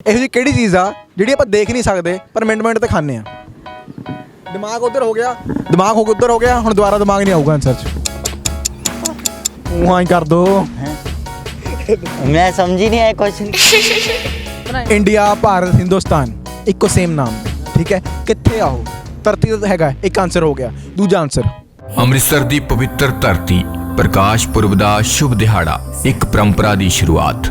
ਇਹੋ ਜਿਹੀ ਕਿਹੜੀ ਚੀਜ਼ ਆ ਜਿਹੜੀ ਆਪਾਂ ਦੇਖ ਨਹੀਂ ਸਕਦੇ ਪਰ ਮਿੰਟ ਮਿੰਟ ਤੇ ਖਾਂਦੇ ਆ ਦਿਮਾਗ ਉਧਰ ਹੋ ਗਿਆ ਦਿਮਾਗ ਹੋ ਗਿਆ ਉਧਰ ਹੋ ਗਿਆ ਹੁਣ ਦੁਬਾਰਾ ਦਿਮਾਗ ਨਹੀਂ ਆਊਗਾ ਆਨਸਰ ਚ ਉਹਾਂ ਹੀ ਕਰ ਦੋ मैं समझी नहीं आया क्वेश्चन ਇੰਡੀਆ ਭਾਰਤ ਹਿੰਦੁਸਤਾਨ ਇੱਕੋ ਸੇਮ ਨਾਮ ਠੀਕ ਹੈ ਕਿੱਥੇ ਆ ਉਹ ਧਰਤੀ ਤੇ ਹੈਗਾ ਇੱਕ ਆਨਸਰ ਹੋ ਗਿਆ ਦੂਜਾ ਆਨਸਰ ਅੰਮ੍ਰਿਤਸਰ ਦੀ ਪਵਿੱਤਰ ਧਰਤੀ ਪ੍ਰਕਾਸ਼ ਪੁਰਬ ਦਾ ਸ਼ੁਭ ਦਿਹਾੜਾ ਇੱਕ ਪਰੰਪਰਾ ਦੀ ਸ਼ੁਰੂਆਤ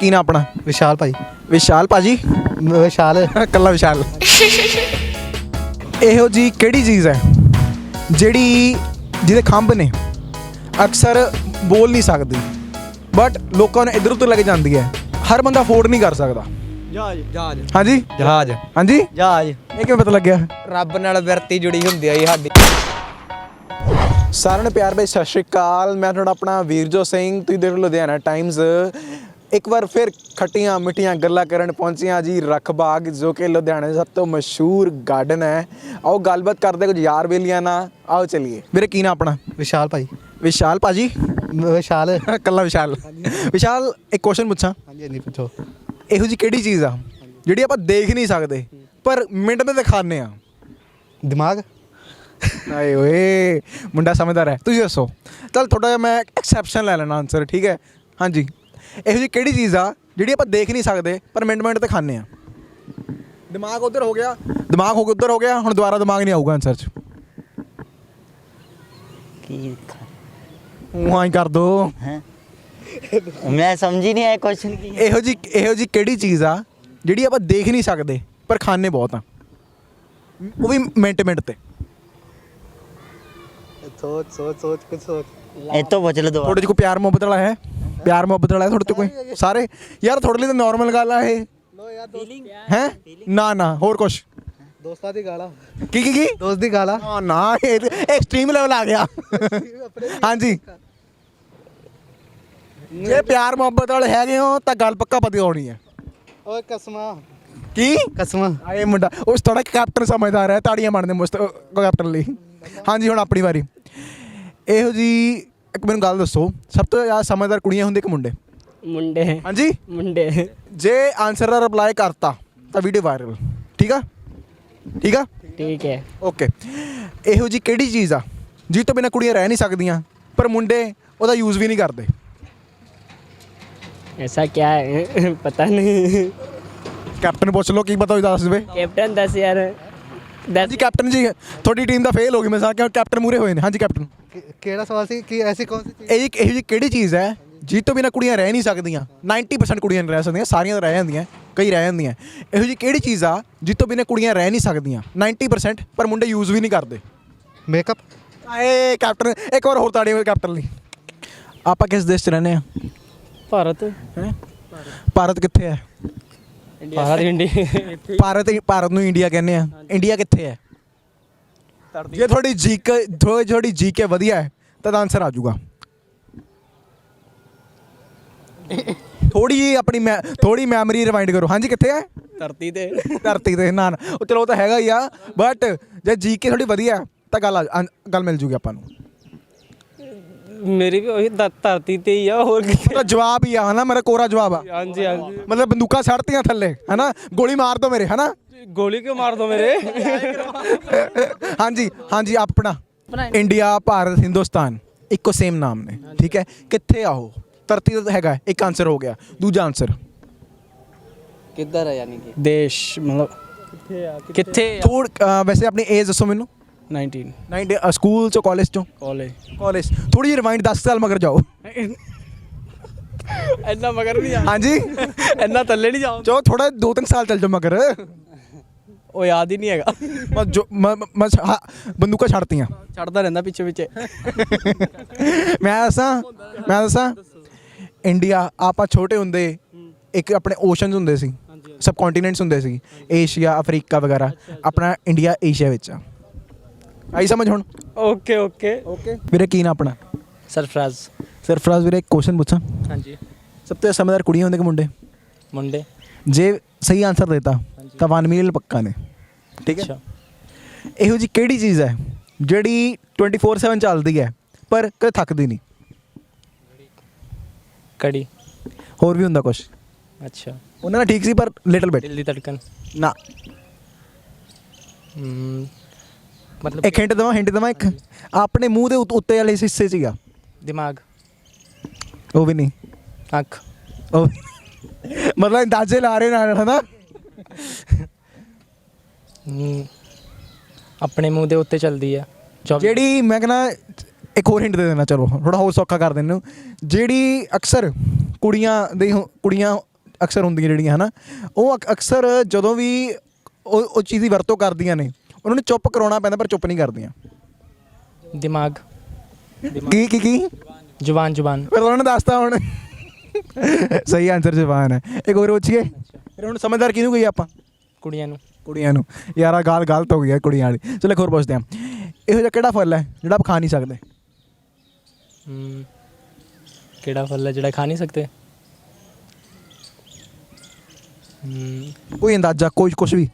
ਕੀ ਨਾ ਆਪਣਾ? ਵਿਸ਼ਾਲ ਭਾਈ। ਵਿਸ਼ਾਲ ਭਾਜੀ? ਵਿਸ਼ਾਲ। ਕੱਲਾ ਵਿਸ਼ਾਲ। ਇਹੋ ਜੀ ਕਿਹੜੀ ਚੀਜ਼ ਹੈ ਜਿਹੜੀ ਜਿਹਦੇ ਖੰਭ ਨੇ? ਅਕਸਰ ਬੋਲ ਨਹੀਂ ਸਕਦੀ। ਬਟ ਲੋਕਾਂ ਨੂੰ ਇਧਰ ਉਧਰ ਲੈ ਕੇ ਜਾਂਦੀ ਹੈ। ਹਰ ਬੰਦਾ ਅਫੋਰਡ ਨਹੀਂ ਕਰ ਸਕਦਾ। ਜਹਾਜ਼। ਜਹਾਜ਼। ਹਾਂਜੀ? ਜਹਾਜ਼। ਹਾਂਜੀ? ਜਹਾਜ਼। ਇਹ ਕਿਵੇਂ ਪਤਾ ਲੱਗਿਆ? ਰੱਬ ਨਾਲ ਵਰਤੀ ਜੁੜੀ ਹੁੰਦੀ ਆ ਜੀ ਸਾਡੀ। ਸਾਰਿਆਂ ਨੂੰ ਪਿਆਰ ਭਰੀ ਸਤਿ ਸ਼੍ਰੀ ਅਕਾਲ। ਮੈਂ ਤੁਹਾਡਾ ਆਪਣਾ ਵੀਰਜੋ ਸਿੰਘ। ਤੁਸੀਂ ਦੇਖ ਰਹੇ ਹੋ ਲੁਧਿਆਣਾ ਟਾਈਮਜ਼ ਇੱਕ ਵਾਰ ਫਿਰ ਖੱਟੀਆਂ ਮਿੱਠੀਆਂ ਗੱਲਾਂ ਕਰਨ ਪਹੁੰਚੀਆਂ ਜੀ ਰਖ ਬਾਗ ਜੋ ਕਿ ਲੁਧਿਆਣਾ ਦਾ ਸਭ ਤੋਂ ਮਸ਼ਹੂਰ ਗਾਰਡਨ ਹੈ। ਆਓ ਗੱਲਬਾਤ ਕਰਦੇ ਕੁਝ ਯਾਰ ਬੇਲੀਆਂ ਨਾਲ। ਆਓ ਚਲਿਏ। ਵੀਰੇ ਕੀ ਨਾ ਆਪਣਾ? ਵਿਸ਼ਾਲ ਭਾਈ। ਵਿਸ਼ਾਲ ਭਾਜੀ? ਵਿਸ਼ਾਲ। ਕੱਲਾ ਵਿਸ਼ਾਲ। ਵਿਸ਼ਾਲ ਇੱਕ ਕੁਐਸਚਨ ਪੁੱਛਾਂ? ਹਾਂਜੀ ਹਾਂਜੀ ਪੁੱਛੋ। ਇਹੋ ਜੀ ਕਿਹੜੀ ਚੀਜ਼ ਆ ਜਿਹੜੀ ਆਪਾਂ ਦੇਖ ਨਹੀਂ ਸਕਦੇ ਪਰ ਮਿੰਟ ਦੇ ਖਾਣੇ ਆ ਦਿਮਾਗ? ਆਏ ਓਏ ਮੁੰਡਾ ਸਮਝਦਾਰ ਹੈ। ਤੁਸੀਂ ਦੱਸੋ। ਚਲ ਥੋੜਾ ਜਿਹਾ ਮੈਂ ਐਕਸੈਪਸ਼ਨ ਲੈ ਲੈਣਾ ਆਨਸਰ ਠੀਕ ਹੈ? ਹਾਂਜੀ। ਇਹੋ ਜਿਹੀ ਕਿਹੜੀ ਚੀਜ਼ ਆ ਜਿਹੜੀ ਆਪਾਂ ਦੇਖ ਨਹੀਂ ਸਕਦੇ ਪਰ ਮਿੰਟ ਮਿੰਟ ਤੇ ਖਾਂਦੇ ਆ? ਦਿਮਾਗ ਉਧਰ ਹੋ ਗਿਆ। ਦਿਮਾਗ ਹੋ ਗਿਆ ਉਧਰ ਹੋ ਗਿਆ ਹੁਣ ਦੁਬਾਰਾ ਦਿਮਾਗ ਨਹੀਂ ਆਊਗਾ ਆਨਸਰ 'ਚ। ਕੀ ਉਹਾਂ ਹੀ ਕਰ ਦੋ। ਹੈ? ਮੈਂ ਸਮਝੀ ਨਹੀਂ ਆਇਆ ਕੁਐਸਚਨ ਕੀ ਇਹੋ ਜੀ ਇਹੋ ਜੀ ਕਿਹੜੀ ਚੀਜ਼ ਆ ਜਿਹੜੀ ਆਪਾਂ ਦੇਖ ਨਹੀਂ ਸਕਦੇ ਪਰ ਖਾਣੇ ਬਹੁਤ ਆ? ਉਹ ਵੀ ਮਿੰਟ ਮਿੰਟ ਤੇ। ਸੋਚ ਸੋਚ ਸੋਚ ਕੁਝ ਸੋਚ। ਇਹ ਤੋਂ ਬਚ ਲੋ ਥੋੜੇ ਜਿਹਾ ਪਿਆਰ ਮੁਹੱਬਤ ਵਾਲਾ ਹੈ? ਪਿਆਰ ਮੁਹੱਬਤ ਵਾਲਾ ਹੈ ਤੁਹਾਡੇ ਚ ਕੋਈ? ਸਾਰੇ? ਯਾਰ ਤੁਹਾਡੇ ਲਈ ਤਾਂ ਨਾਰਮਲ ਗੱਲ ਆ ਇਹ। ਲੋ ਯਾਰ ਦੋਸਤ। ਹੈ? ਨਾ ਨਾ ਹੋਰ ਕੁਛ? ਦੋਸਤਾਂ ਦੀ ਗਾਲਾਂ। ਕੀ ਕੀ ਕੀ? ਦੋਸਤ ਦੀ ਗਾਲਾਂ। ਨਾ ਨਾ ਇਹ ਐਕਸਟ੍ਰੀਮ ਲੈਵਲ ਆ ਗਿਆ। ਹਾਂਜੀ। ਜੇ ਪਿਆਰ ਮੁਹੱਬਤ ਵਾਲੇ ਹੈਗੇ ਹੋ ਤਾਂ ਗੱਲ ਪੱਕਾ ਪਤੀ ਹੋਣੀ ਹੈ ਓਏ ਕਸਮਾਂ। ਕੀ? ਕਸਮਾਂ। ਆਏ ਮੁੰਡਾ ਉਸ ਥੋੜਾ ਕੈਪਟਨ ਸਮਝਦਾਰ ਹੈ ਤਾੜੀਆਂ ਮਾਰਦੇ ਮੁਸਤ ਕੈਪਟਨ ਲਈ। ਹਾਂਜੀ ਹੁਣ ਆਪਣੀ ਵਾਰੀ। ਇਹੋ ਜੀ ਇੱਕ ਮੈਨੂੰ ਗੱਲ ਦੱਸੋ ਸਭ ਤੋਂ ਜ਼ਿਆਦਾ ਸਮਝਦਾਰ ਕੁੜੀਆਂ ਹੁੰਦੀਆਂ ਕਿ ਮੁੰਡੇ? ਮੁੰਡੇ। ਹਾਂਜੀ? ਮੁੰਡੇ। ਜੇ ਆਨਸਰ ਦਾ ਰਿਪਲਾਈ ਕਰਤਾ ਤਾਂ ਵੀਡੀਓ ਵਾਇਰਲ ਠੀਕ ਆ? ਠੀਕ ਆ? ਠੀਕ ਹੈ। ਓਕੇ ਇਹੋ ਜੀ ਕਿਹੜੀ ਚੀਜ਼ ਆ ਜੀ ਤੋਂ ਬਿਨਾ ਕੁੜੀਆਂ ਰਹਿ ਨਹੀਂ ਸਕਦੀਆਂ ਪਰ ਮੁੰਡੇ ਉਹਦਾ ਯੂਜ਼ ਵੀ ਨਹੀਂ ਕਰਦੇ? ਐਸਾ ਕਿਆ ਹੈ? ਪਤਾ ਨਹੀਂ। ਕੈਪਟਨ ਪੁੱਛ ਲਓ ਕੀ ਪਤਾ ਉਹ ਦੱਸ ਦੇਵੇ। ਕੈਪਟਨ ਦੱਸ ਯਾਰ। ਜੀ ਕੈਪਟਨ ਜੀ ਤੁਹਾਡੀ ਟੀਮ ਦਾ ਫੇਲ ਹੋ ਗਈ ਮੈਂ ਸਾਰ ਕਿ ਕੈਪਟਨ ਮੂਰੇ ਹੋਏ ਨੇ? ਹਾਂਜੀ ਕੈਪਟਨ ਕਿਹੜਾ ਸਵਾਲ ਸੀ? ਕਿ ਐਸੀ ਕੌਣ ਸੀ ਚੀਜ਼? ਇਹ ਇੱਕ ਇਹੋ ਜੀ ਕਿਹੜੀ ਚੀਜ਼ ਹੈ ਜਿਸ ਤੋਂ ਬਿਨਾ ਕੁੜੀਆਂ ਰਹਿ ਨਹੀਂ ਸਕਦੀਆਂ? 90% ਕੁੜੀਆਂ ਨਹੀਂ ਰਹਿ ਸਕਦੀਆਂ ਸਾਰੀਆਂ ਤਾਂ ਰਹਿ ਜਾਂਦੀਆਂ ਕਈ ਰਹਿ ਜਾਂਦੀਆਂ। ਇਹੋ ਜੀ ਕਿਹੜੀ ਚੀਜ਼ ਆ ਜਿਸ ਤੋਂ ਬਿਨਾ ਕੁੜੀਆਂ ਰਹਿ ਨਹੀਂ ਸਕਦੀਆਂ? 90% ਪਰ ਮੁੰਡੇ ਯੂਜ਼ ਵੀ ਨਹੀਂ ਕਰਦੇ। ਮੇਕਅਪ ਆਏ ਕੈਪਟਨ ਇੱਕ ਵਾਰ ਹੋਰ ਤਾੜੀ ਹੋਏ ਕੈਪਟਨ ਲਈ। ਆਪਾਂ ਕਿਸ ਦੇਸ਼ 'ਚ ਰਹਿੰਦੇ ਆ? ਭਾਰਤ। ਹੈ? ਭਾਰਤ ਕਿੱਥੇ ਹੈ? ਭਾਰਤ ਇੰਡੀਆ ਭਾਰਤ ਭਾਰਤ ਨੂੰ ਇੰਡੀਆ ਕਹਿੰਦੇ ਆ ਇੰਡੀਆ ਕਿੱਥੇ ਹੈ ਜੇ ਤੁਹਾਡੀ ਜੀਕ ਥੋੜੀ ਥੋੜੀ ਜੀਕੇ ਵਧੀਆ ਹੈ ਤਾਂ ਆਨਸਰ ਆ ਜਾਊਗਾ ਥੋੜੀ ਆਪਣੀ ਮੈਂ ਥੋੜੀ ਮੈਮਰੀ ਰਿਵਾਈਂਡ ਕਰੋ ਹਾਂਜੀ ਕਿੱਥੇ ਹੈ ਧਰਤੀ ਤੇ ਧਰਤੀ ਤੇ ਨਾ ਨਾ। ਉਹ ਚਲੋ ਉਹ ਤਾਂ ਹੈਗਾ ਹੀ ਆ ਬਟ ਜੇ ਜੀਕੇ ਥੋੜੀ ਵਧੀਆ ਹੈ, ਤਾਂ ਗੱਲ ਆ- ਗੱਲ ਮਿਲ ਜੂਗੀ ਆਪਾਂ ਨੂੰ ਮੇਰੀ ਵੀ ਉਹੀ ਧ- ਧਰਤੀ ਤੇ ਹੀ ਆ ਹੋਰ ਕਿਤੇ ਉਹਦਾ ਜਵਾਬ ਹੀ ਆ ਹਨਾ? ਮੇਰਾ ਕੋਰਾ ਜਵਾਬ ਆ। ਹਾਂਜੀ ਹਾਂਜੀ। ਮਤਲਬ ਬੰਦੂਕਾਂ ਛੱਡਤੀਆਂ ਥੱਲੇ ਹਨਾ? ਗੋਲੀ ਮਾਰ ਦੋ ਮੇਰੇ ਹਨਾ? ਗੋਲੀ ਕਿਉਂ ਮਾਰ ਦੋ ਮੇਰੇ? ਹਾਂਜੀ ਹਾਂਜੀ ਆਪਣਾ। ਇੰਡੀਆ ਭਾਰਤ ਹਿੰਦੁਸਤਾਨ ਇੱਕੋ ਸੇਮ ਨਾਮ ਨੇ ਠੀਕ ਹੈ? ਕਿੱਥੇ ਆ ਉਹ? ਧਰਤੀ ਤੇ ਤਾਂ ਹੈਗਾ ਹੈ, ਇੱਕ ਆਨਸਰ ਹੋ ਗਿਆ। ਦੂਜਾ ਆਨਸਰ ਕਿੱਧਰ ਹੈ ਯਾਨੀ ਕਿ? ਦੇਸ਼ ਮਤਲਬ ਕਿੱਥੇ ਆ ਕਿੱਥੇ ਥੋੜ ਵੈਸੇ ਆਪਣੀ ਏਜ ਦੱਸੋ ਮੈਨੂੰ। 19 9 ਸਕੂਲ ਚੋਂ ਕਾਲਜ ਚੋਂ ਕਾਲਜ ਕਾਲਜ ਥੋੜੀ ਜਿਹੀ ਰਿਵਾਈਂਡ 10 ਸਾਲ ਮਗਰ ਜਾਓ ਇੰਨਾ ਮਗਰ ਨਹੀਂ ਜਾ ਹਾਂਜੀ ਇੰਨਾ ਥੱਲੇ ਨਹੀਂ ਜਾਓ ਚੋ ਥੋੜਾ 2-3 ਸਾਲ ਚੱਲ ਜਾਓ ਮਗਰ ਉਹ ਯਾਦ ਹੀ ਨਹੀਂ ਹੈਗਾ ਮੈਂ ਜੋ ਮੈਂ ਮੈਂ ਹਾਂ, ਬੰਦੂਕਾਂ ਛੱਡਤੀਆਂ ਛੱਡਦਾ ਰਹਿੰਦਾ ਪਿੱਛੇ ਪਿੱਛੇ ਮੈਂ ਦੱਸਾਂ ਮੈਂ ਦੱਸਾਂ ਇੰਡੀਆ ਆਪਾਂ ਛੋਟੇ ਹੁੰਦੇ ਇੱਕ ਆਪਣੇ ਓਸ਼ਨਸ ਹੁੰਦੇ ਸੀ ਸਬ ਕੰਟੀਨੈਂਟਸ ਹੁੰਦੇ ਸੀ ਏਸ਼ੀਆ ਅਫਰੀਕਾ ਵਗੈਰਾ ਆਪਣਾ ਇੰਡੀਆ ਏਸ਼ੀਆ ਵਿੱਚ ਆ ਆਈ ਸਮਝ ਹੁਣ? ਓਕੇ ਓਕੇ ਓਕੇ ਵੀਰੇ ਕੀ ਨਾ ਆਪਣਾ? ਸਰਫਰਾਜ਼। ਸਰਫਰਾਜ਼ ਵੀਰੇ ਇੱਕ ਕੁਐਸਚਨ ਪੁੱਛਾਂ? ਹਾਂਜੀ। ਸਭ ਤੋਂ ਸਮਝਦਾਰ ਕੁੜੀਆਂ ਹੁੰਦੇ ਕਿ ਮੁੰਡੇ? ਮੁੰਡੇ। ਜੇ ਸਹੀ ਆਨਸਰ ਦਿੱਤਾ ਤਾਂ 1 ਮਿਲੀਅਨ ਪੱਕਾ ਨੇ। ਠੀਕ ਹੈ? ਅੱਛਾ। ਇਹੋ ਜੀ ਕਿਹੜੀ ਚੀਜ਼ ਹੈ ਜਿਹੜੀ 24/7 ਚੱਲਦੀ ਹੈ ਪਰ ਕਦੇ ਥੱਕਦੀ ਨਹੀਂ? ਕੜੀ ਹੋਰ ਵੀ ਹੁੰਦਾ ਕੁਝ ਅੱਛਾ। ਉਹਨਾਂ ਦਾ ਠੀਕ ਸੀ ਪਰ ਲਿਟਲ ਬਿਟ ਦਿਲ ਦੀ ਧੜਕਨ। ਨਾ। ਹਮ, ਮਤਲਬ ਇੱਕ ਹਿੰਟ ਦਵਾਂ ਹਿੰਟ ਦਵਾਂ ਇੱਕ? ਆਪਣੇ ਮੂੰਹ ਦੇ ਉੱਤ- ਉੱਤੇ ਵਾਲੇ ਹਿੱਸੇ 'ਚ ਹੀ ਆ। ਦਿਮਾਗ। ਉਹ ਵੀ ਨਹੀਂ। ਅੱਖ। ਉਹ ਵੀ- ਮਤਲਬ ਅੰਦਾਜ਼ੇ ਲਾ ਰਹੇ ਨਾਲ ਹਨਾ? ਹਮ, ਆਪਣੇ ਮੂੰਹ ਦੇ ਉੱਤੇ ਚੱਲਦੀ ਆ। ਚੌਵੀ- ਜਿਹੜੀ ਮੈਂ ਕਹਿੰਦਾ ਇੱਕ ਹੋਰ ਹਿੰਟ ਦੇ ਦੇਣਾ ਚਲੋ ਥੋੜਾ ਹੋਰ ਸੌਖਾ ਕਰ ਦੇਣ ਨੂੰ ਜਿਹੜੀ ਅਕਸਰ ਕੁੜੀਆਂ ਦੇ ਹੁ- ਕੁੜੀਆਂ ਅਕਸਰ ਹੁੰਦੀਆਂ ਜਿਹੜੀਆਂ ਹਨਾ? ਉਹ ਅਕ- ਅਕਸਰ ਜਦੋਂ ਵੀ ਉਹ ਉਹ ਚੀਜ਼ ਦੀ ਵਰਤੋਂ ਕਰਦੀਆਂ ਨੇ ਉਹਨਾਂ ਨੂੰ ਚੁੱਪ ਕਰਾਉਣਾ ਪੈਂਦਾ ਪਰ ਚੁੱਪ ਨਹੀਂ ਕਰਦੀਆਂ। ਦਿਮਾਗ। ਕੀ ਕੀ ਕੀ? ਜ਼ੁਬਾਨ ਜ਼ੁਬਾਨ। ਫਿਰ ਉਹਨਾਂ ਨੇ ਦੱਸਤਾ ਹੁਣ। ਸਹੀ ਆਨਸਰ ਜਵਾਨ ਹੈ। ਇੱਕ ਹੋਰ ਪੁੱਛੀਏ। ਫਿਰ ਹੁਣ ਸਮਝਦਾਰ ਕਿਹਨੂੰ ਗਈ ਆਪਾਂ? ਕੁੜੀਆਂ ਨੂੰ। ਕੁੜੀਆਂ ਨੂੰ। ਯਾਰ ਆ ਗਾਲ ਗਲਤ ਹੋ ਗਈ ਹੈ ਕੁੜੀਆਂ ਵਾਲੀ। ਚਲੋ ਇੱਕ ਹੋਰ ਪੁੱਛਦੇ ਹਾਂ। ਇਹੋ ਜਿਹਾ ਕਿਹੜਾ ਫਲ ਹੈ ਜਿਹੜਾ ਆਪਾਂ ਖਾ ਨਹੀਂ ਸਕਦੇ? ਹਮ, ਕਿਹੜਾ ਫਲ ਹੈ ਜਿਹੜਾ ਖਾ ਨਹੀਂ ਸਕਦੇ? ਹਮ, ਕੋਈ ਅੰਦਾਜ਼ਾ ਕੋਈ ਕੁਝ ਵੀ।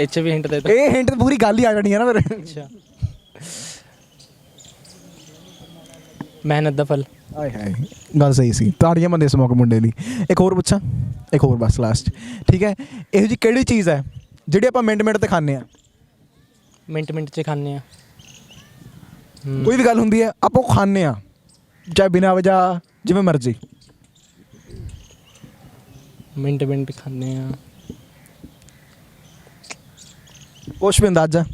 'ਚ ਵੀ ਹਿੰਟ ਦੇ ਦੋ ਇਹ ਹਿੰਟ ਪੂਰੀ ਗੱਲ ਹੀ ਆ ਜਾਣੀ ਹੈ ਨਾ ਫਿਰ। ਅੱਛਾ। ਮਿਹਨਤ ਦਾ ਫਲ। ਆਏ ਹਾਏ ਗੱਲ ਸਹੀ ਸੀ। ਤਾੜੀਆਂ ਬੰਦੇ ਇਸ ਮੌਕੇ ਮੁੰਡੇ ਲਈ। ਇੱਕ ਹੋਰ ਪੁੱਛਾਂ ਇੱਕ ਹੋਰ ਬਸ ਲਾਸਟ ਠੀਕ ਹੈ ਇਹੋ ਜੀ ਕਿਹੜੀ ਚੀਜ਼ ਹੈ ਜਿਹੜੀ ਆਪਾਂ ਮਿੰਟ ਮਿੰਟ ਤੇ ਖਾਂਦੇ ਆ ਮਿੰਟ ਮਿੰਟ 'ਚ ਖਾਂਦੇ ਆ ਕੋਈ ਵੀ ਗੱਲ ਹੁੰਦੀ ਹੈ ਆਪਾਂ ਉਹ ਖਾਂਦੇ ਆ ਚਾਹੇ ਬਿਨਾਂ ਵਜ੍ਹਾ ਜਿਵੇਂ ਮਰਜ਼ੀ। ਮਿੰਟ ਮਿੰਟ ਖਾਂਦੇ ਆ ਕੁਛ ਵੀ ਅੰਦਾਜ਼ਾ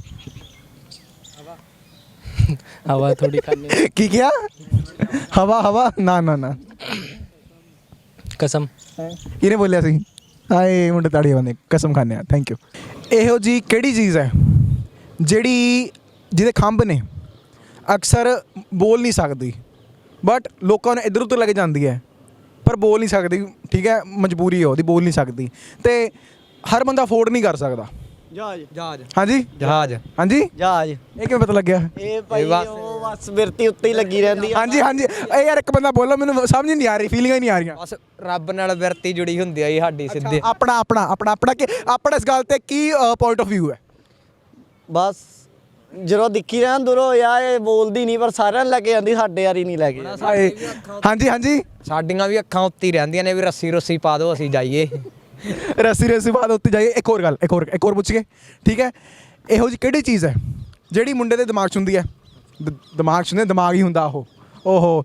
ਹਵਾ ਥੋੜੀ ਆ ਕੀ ਕਿਹਾ? ਹਵਾ ਹਵਾ? ਨਾ ਨਾ ਨਾ। ਕਸਮ। ਕਿਹਨੇ ਬੋਲਿਆ ਸੀ? ਹਾਏ ਮੁੰਡੇ ਤਾੜੀਆਂ ਬੰਦੇ ਕਸਮ ਖਾਂਦੇ ਆ ਥੈਂਕ ਯੂ ਇਹੋ ਜੀ ਕਿਹੜੀ ਚੀਜ਼ ਹੈ ਜਿਹੜੀ ਜਿਹਦੇ ਖੰਭ ਨੇ ਅਕਸਰ ਬੋਲ ਨਹੀਂ ਸਕਦੀ ਬਟ ਲੋਕਾਂ ਨੂੰ ਇੱਧਰ ਉੱਧਰ ਲੈ ਕੇ ਜਾਂਦੀ ਹੈ ਪਰ ਬੋਲ ਨਹੀਂ ਸਕਦੀ ਠੀਕ ਹੈ ਮਜਬੂਰੀ ਹੈ ਉਹਦੀ ਬੋਲ ਨਹੀਂ ਸਕਦੀ ਤੇ ਹਰ ਬੰਦਾ ਅਫੋਰਡ ਨਹੀਂ ਕਰ ਸਕਦਾ। ਜਹਾਜ਼। ਜਹਾਜ਼। ਹਾਂਜੀ? ਜਹਾਜ਼। ਹਾਂਜੀ? ਜਹਾਜ਼। ਇਹ ਕਿਵੇਂ ਪਤਾ ਲੱਗਿਆ? ਇਹ ਭਾਈ ਉਹ ਬਸ ਬਿਰਤੀ ਉੱਤੇ ਹੀ ਲੱਗੀ ਰਹਿੰਦੀ ਹਾਂਜੀ ਹਾਂਜੀ। ਇਹ ਯਾਰ ਇੱਕ ਬੰਦਾ ਬੋਲੋ ਮੈਨੂੰ ਸਮਝ ਨਹੀਂ ਆ ਰਹੀ ਫੀਲਿੰਗਾਂ ਹੀ ਨਹੀਂ ਆ ਰਹੀਆਂ। ਬਸ ਰੱਬ ਨਾਲ ਵਿਰਤੀ ਜੁੜੀ ਹੁੰਦੀ ਆ ਜੀ ਸਾਡੀ ਸਿੱਧੇ। ਆਪਣਾ ਆਪਣਾ ਆਪਣਾ ਆਪਣਾ ਕਿ ਆਪਣਾ ਇਸ ਗੱਲ ਤੇ ਕੀ ਪੁਆਇੰਟ ਆਫ View ਹੈ? ਬਸ ਜਦੋਂ ਦਿਖੀ ਰਹਿਣ ਦੂਰੋਂ ਯਾਰ ਇਹ ਬੋਲਦੀ ਨਹੀਂ ਪਰ ਸਾਰਿਆਂ ਨੂੰ ਲੈ ਕੇ ਜਾਂਦੀ ਸਾਡੇ ਯਾਰੀ ਨਹੀਂ ਲੈ ਕੇ ਜਾਂਦੀ। ਹਾਏ ਹਾਂਜੀ ਹਾਂਜੀ। ਸਾਡੀਆਂ ਵੀ ਅੱਖਾਂ ਉੱਤੇ ਹੀ ਰਹਿੰਦੀਆਂ ਨੇ ਵੀ ਰੱਸੀ ਰੁੱਸੀ ਪਾ ਦਿਓ ਅਸੀਂ ਜਾਈਏ। ਰਸੀ ਰਸੀ ਬਾਅਦ ਉੱਤੇ ਜਾਈਏ। ਇੱਕ ਹੋਰ ਗੱਲ ਇੱਕ ਹੋਰ ਇੱਕ ਹੋਰ ਪੁੱਛੀਏ। ਠੀਕ ਹੈ? ਇਹੋ ਜੀ ਕਿਹੜੀ ਚੀਜ਼ ਹੈ ਜਿਹੜੀ ਮੁੰਡੇ ਦੇ ਦਿਮਾਗ 'ਚ ਹੁੰਦੀ ਹੈ? ਦ- ਦਿਮਾਗ 'ਚ ਨੇ ਦਿਮਾਗ ਹੀ ਹੁੰਦਾ ਉਹ। ਓਹੋ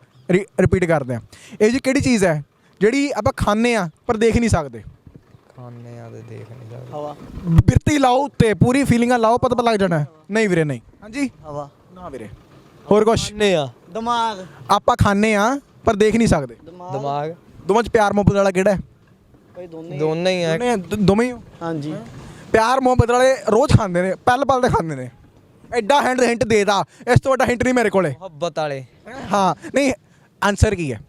ਰਿਪੀਟ ਕਰਦੇ ਆ ਇਹ ਜੀ ਕਿਹੜੀ ਚੀਜ਼ ਹੈ ਜਿਹੜੀ ਆਪਾਂ ਖਾਂਦੇ ਆ ਪਰ ਦੇਖ ਨਹੀਂ ਸਕਦੇ? ਖਾਣੇ ਆ ਤੇ ਦੇਖ ਨਹੀਂ ਸਕਦੇ। ਹਵਾ। ਬਿਰਤੀ ਲਾਓ ਉੱਤੇ ਪੂਰੀ ਫੀਲਿੰਗਾਂ ਲਾਓ ਪਤਾ ਪਤਾ ਲੱਗ ਜਾਣਾ। ਹੈ। ਨਹੀਂ ਵੀਰੇ ਨਹੀਂ। ਹਾਂਜੀ? ਹਵਾ। ਨਾ ਵੀਰੇ। ਹੋਰ ਕੁਛ? ਨੇ ਆ ਦਿਮਾਗ। ਆਪਾਂ ਖਾਂਦੇ ਆ ਪਰ ਦੇਖ ਨਹੀਂ ਸਕਦੇ। ਦਿਮਾਗ। ਦੋਵਾਂ 'ਚ ਪਿਆਰ ਮੁਹੱਬਤ ਵਾਲਾ ਕਿਹੜਾ ਹੈ? ਭਾਈ ਦੋਨੇ ਦੋਨੇ ਹੀ ਆ। ਦੋਨੇ ਦੋਵੇਂ ਹੀ ਹੋ? ਹਾਂਜੀ। ਪਿਆਰ ਮੁਹੱਬਤ ਵਾਲੇ ਰੋਜ਼ ਖਾਂਦੇ ਨੇ ਪਲ ਪਲ ਤੇ ਖਾਂਦੇ ਨੇ। ਐਡਾ ਹੈਂਡ ਹਿੰਟ ਦੇਦਾ ਇਸ ਤੋਂ ਵੱਡਾ ਹਿੰਟ ਨਹੀਂ ਮੇਰੇ ਕੋਲੇ। ਮੁਹੱਬਤ ਵਾਲੇ। ਹਾਂ ਨਹੀਂ ਆਨਸਰ ਕੀ ਹੈ?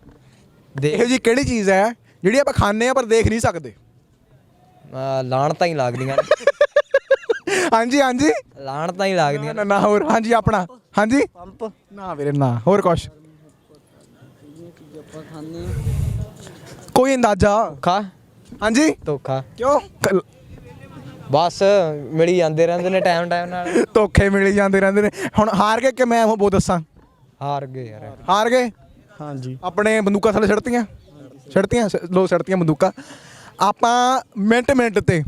ਦੇ ਇਹੋ ਜੀ ਕਿਹੜੀ ਚੀਜ਼ ਹੈ ਜਿਹੜੀ ਆਪਾਂ ਖਾਂਦੇ ਆ ਪਰ ਦੇਖ ਨਹੀਂ ਸਕਦੇ? ਲਾਣਤਾਂ ਹੀ ਲੱਗਦੀਆਂ ਨੇ। ਹਾਂਜੀ ਹਾਂਜੀ। ਲਾਣਤਾਂ ਹੀ ਲੱਗਦੀਆਂ ਨਾ। ਨਾ ਹੋਰ ਹਾਂਜੀ ਆਪਣਾ। ਹਾਂਜੀ। ਪੰਪ। ਨਾ ਵੀਰੇ ਨਾ ਹੋਰ ਕੁਛ। ਆਪਾਂ ਖਾਂਦੇ ਕੋਈ ਅੰਦਾਜ਼ਾ? ਖਾ। ਹਾਂਜੀ? ਧੋਖਾ। ਕਿਉਂ? ਕ- ਬਸ ਮਿਲੀ ਜਾਂਦੇ ਰਹਿੰਦੇ ਨੇ ਟਾਈਮ ਟਾਈਮ ਨਾਲ। ਧੋਖੇ ਮਿਲ ਜਾਂਦੇ ਰਹਿੰਦੇ ਨੇ। ਹੁਣ ਹਾਰ ਗਏ ਕਿ ਮੈਂ ਉਹ ਬੋ ਦੱਸਾਂ? ਹਾਰ ਗਏ ਯਾਰ। ਹਾਰ ਗਏ? ਹਾਂਜੀ। ਆਪਣੇ ਬੰਦੂਕਾਂ ਥੱਲੇ ਛੱਡਤੀਆਂ ਛੱਡਤੀਆਂ ਸ- ਲੋ ਛੱਡਤੀਆਂ ਬੰਦੂਕਾਂ। ਆਪਾਂ ਮਿੰਟ ਮਿੰਟ ਤੇ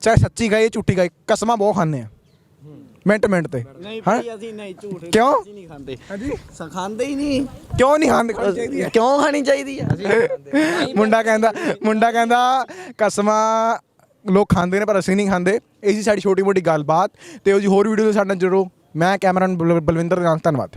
ਚਾਹੇ ਸੱਚੀ ਗਏ ਝੂਠੀ ਗਏ ਕਸਮਾਂ ਬਹੁਤ ਖਾਂਦੇ ਆ। ਮਿੰਟ ਮਿੰਟ ਤੇ। ਨਹੀਂ ਭਾਈ ਅਸੀਂ ਨਹੀਂ ਝੂਠ ਕਿਉਂ? ਅਸੀਂ ਨਹੀਂ ਖਾਂਦੇ। ਹਾਂਜੀ। ਸਿਖਾਉਂਦੇ ਹੀ ਨਹੀਂ। ਕਿਉਂ ਨਹੀਂ ਖਾਂਦੇ? ਕਿਉਂ ਖਾਣੀ ਚਾਹੀਦੀ ਆ ਮੁੰਡਾ ਕਹਿੰਦਾ ਮੁੰਡਾ ਕਹਿੰਦਾ ਕਸਮਾਂ ਲੋਕ ਖਾਂਦੇ ਨੇ ਪਰ ਅਸੀਂ ਨਹੀਂ ਖਾਂਦੇ। ਇਹ ਸੀ ਸਾਡੀ ਛੋਟੀ ਮੋਟੀ ਗੱਲਬਾਤ ਤੇ ਉਹ ਜੀ ਹੋਰ ਵੀਡੀਓ ਦੇ ਸਾਡੇ ਨਾਲ ਜੁੜੋ। ਮੈਂ ਕੈਮਰਾਮੈਨ ਬਲ- ਬਲਵਿੰਦਰ ਦੇ ਨਾਲ ਧੰਨਵਾਦ।